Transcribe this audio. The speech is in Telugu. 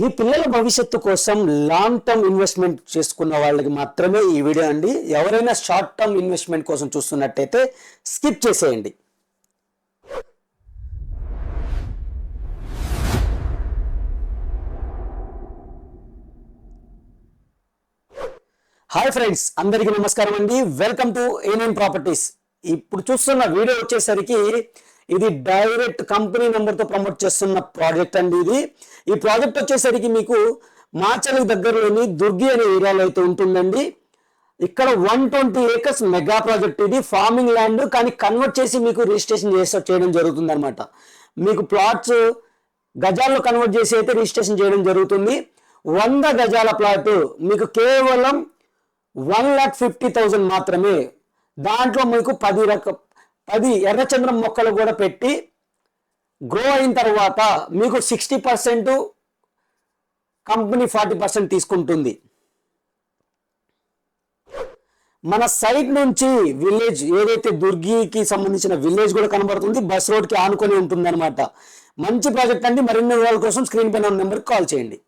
మీ పిల్లల భవిష్యత్తు కోసం లాంగ్ టర్మ్ ఇన్వెస్ట్మెంట్ చేసుకున్న వాళ్ళకి మాత్రమే ఈ వీడియో అండి. ఎవరైనా షార్ట్ టర్మ్ ఇన్వెస్ట్మెంట్ కోసం చూస్తున్నట్టయితే స్కిప్ చేసేయండి. హాయ్ ఫ్రెండ్స్ అందరికీ నమస్కారం అండి. వెల్కమ్ టు ఏనేన్ ప్రాపర్టీస్ ఇప్పుడు చూస్తున్న వీడియో వచ్చేసరికి ఇది డైరెక్ట్ కంపెనీ నెంబర్తో ప్రమోట్ చేస్తున్న ప్రాజెక్ట్ అండి ఇది. ఈ ప్రాజెక్ట్ వచ్చేసరికి మీకు మాచలకు దగ్గరలోని దుర్గి అనే ఏరియాలో అయితే ఉంటుందండి. ఇక్కడ one twenty acres mega project ఇది. ఫార్మింగ్ ల్యాండ్ కానీ కన్వర్ట్ చేసి మీకు రిజిస్ట్రేషన్ చేసే చేయడం జరుగుతుంది అనమాట మీకు ప్లాట్స్ గజాల్లో కన్వర్ట్ చేసి అయితే రిజిస్ట్రేషన్ చేయడం జరుగుతుంది. వంద గజాల ప్లాట్ మీకు కేవలం వన్ ల్యాక్ ఫిఫ్టీ థౌజండ్ మాత్రమే. దాంట్లో మీకు పది రక పది ఎర్రచంద్రం మొక్కలు కూడా పెట్టి గ్రో అయిన తర్వాత మీకు sixty percent company forty percent తీసుకుంటుంది. మన సైడ్ నుంచి విలేజ్ ఏదైతే దుర్గికి సంబంధించిన విలేజ్ కూడా కనబడుతుంది బస్ రోడ్కి ఆనుకొని ఉంటుంది అనమాట మంచి ప్రాజెక్ట్ అండి. మరిన్ని వివరాల కోసం స్క్రీన్ పైన ఉన్న నెంబర్కి కాల్ చేయండి.